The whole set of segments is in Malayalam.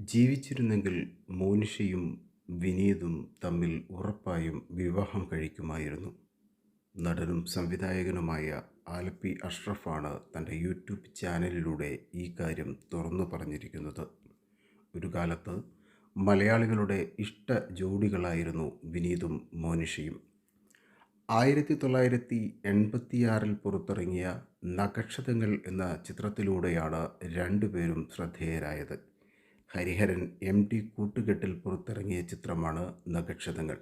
ജീവിച്ചിരുന്നെങ്കിൽ മോനിഷയും വിനീതും തമ്മിൽ ഉറപ്പായും വിവാഹം കഴിക്കുമായിരുന്നു. നടനും സംവിധായകനുമായ ആലപ്പി അഷ്റഫാണ് തന്റെ യൂട്യൂബ് ചാനലിലൂടെ ഈ കാര്യം തുറന്നു പറഞ്ഞിരിക്കുന്നത്. ഒരു കാലത്ത് മലയാളികളുടെ ഇഷ്ട ജോഡികളായിരുന്നു വിനീതും മോനിഷയും. ആയിരത്തി തൊള്ളായിരത്തി എൺപത്തിയാറിൽ പുറത്തിറങ്ങിയ നക്ഷതങ്ങൾ എന്ന ചിത്രത്തിലൂടെയാണ് രണ്ടുപേരും ശ്രദ്ധേയരായത്. ഹരിഹരൻ എം ടി കൂട്ടുകെട്ടിൽ പുറത്തിറങ്ങിയ ചിത്രമാണ് നക്ഷതങ്ങൾ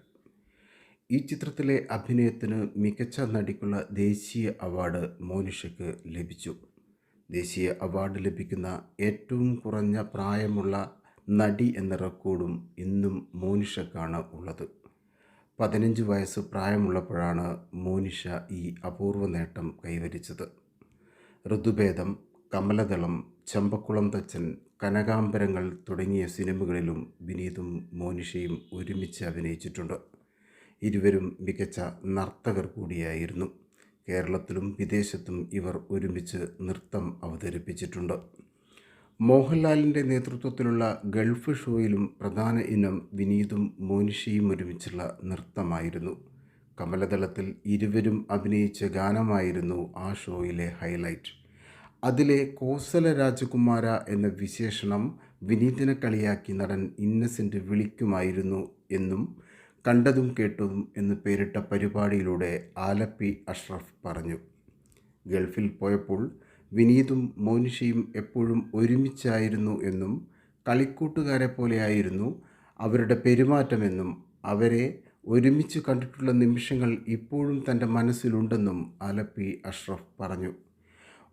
ഈ ചിത്രത്തിലെ അഭിനയത്തിന് മികച്ച നടിക്കുള്ള ദേശീയ അവാർഡ് മോനിഷയ്ക്ക് ലഭിച്ചു. ദേശീയ അവാർഡ് ലഭിക്കുന്ന ഏറ്റവും കുറഞ്ഞ പ്രായമുള്ള നടി എന്ന റെക്കോർഡും ഇന്നും മോനിഷക്കാണ് ഉള്ളത്. പതിനഞ്ച് വയസ്സ് പ്രായമുള്ളപ്പോഴാണ് മോനിഷ ഈ അപൂർവ നേട്ടം കൈവരിച്ചത്. ഋതുഭേദം കമലദളം ചമ്പക്കുളം തച്ചൻ കനകാംബരങ്ങൾ തുടങ്ങിയ സിനിമകളിലും വിനീതും മോനിഷയും ഒരുമിച്ച് അഭിനയിച്ചിട്ടുണ്ട്. ഇരുവരും മികച്ച നർത്തകർ കൂടിയായിരുന്നു. കേരളത്തിലും വിദേശത്തും ഇവർ ഒരുമിച്ച് നൃത്തം അവതരിപ്പിച്ചിട്ടുണ്ട്. മോഹൻലാലിന്റെ നേതൃത്വത്തിലുള്ള ഗൾഫ് ഷോയിലും പ്രധാന ഇനം വിനീതും മോനിഷയും ഒരുമിച്ചുള്ള നൃത്തമായിരുന്നു. കമലതളത്തിൽ ഇരുവരും അഭിനയിച്ച ഗാനമായിരുന്നു ആ ഷോയിലെ ഹൈലൈറ്റ്. അതിലെ കോസല രാജകുമാര എന്ന വിശേഷണം വിനീതനെ കളിയാക്കി നടൻ ഇന്നസെന്റ് വിളിക്കുമായിരുന്നു എന്നും കണ്ടതും കേട്ടതും എന്ന് പേരിട്ട പരിപാടിയിലൂടെ ആലപ്പി അഷ്റഫ് പറഞ്ഞു. ഗൾഫിൽ പോയപ്പോൾ വിനീതും മോനിഷയും എപ്പോഴും ഒരുമിച്ചായിരുന്നു എന്നും കളിക്കൂട്ടുകാരെ പോലെയായിരുന്നു അവരുടെ പെരുമാറ്റമെന്നും അവരെ ഒരുമിച്ച് കണ്ടിട്ടുള്ള നിമിഷങ്ങൾ ഇപ്പോഴും തന്റെ മനസ്സിലുണ്ടെന്നും ആലപ്പി അഷ്റഫ് പറഞ്ഞു.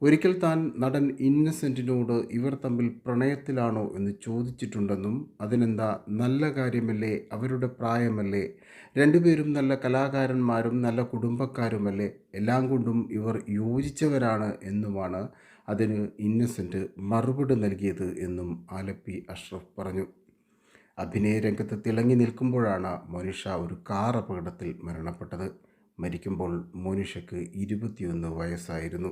ഒരിക്കൽ താൻ നടൻ ഇന്നസെന്റിനോട് ഇവർ തമ്മിൽ പ്രണയത്തിലാണോ എന്ന് ചോദിച്ചിട്ടുണ്ടെന്നും അതിനെന്താ നല്ല കാര്യമല്ലേ അവരുടെ പ്രായമല്ലേ രണ്ടുപേരും നല്ല കലാകാരന്മാരും നല്ല കുടുംബക്കാരുമല്ലേ എല്ലാം കൊണ്ടും ഇവർ യോജിച്ചവരാണ് എന്നുമാണ് അതിന് ഇന്നസെന്റ് മറുപടി നൽകിയത് എന്നും ആലപ്പി അഷ്റഫ് പറഞ്ഞു. അഭിനയ രംഗത്ത് തിളങ്ങി നിൽക്കുമ്പോഴാണ് മോനിഷ ഒരു കാർ അപകടത്തിൽ മരണപ്പെട്ടത്. മരിക്കുമ്പോൾ മോനിഷയ്ക്ക് ഇരുപത്തിയൊന്ന് വയസ്സായിരുന്നു.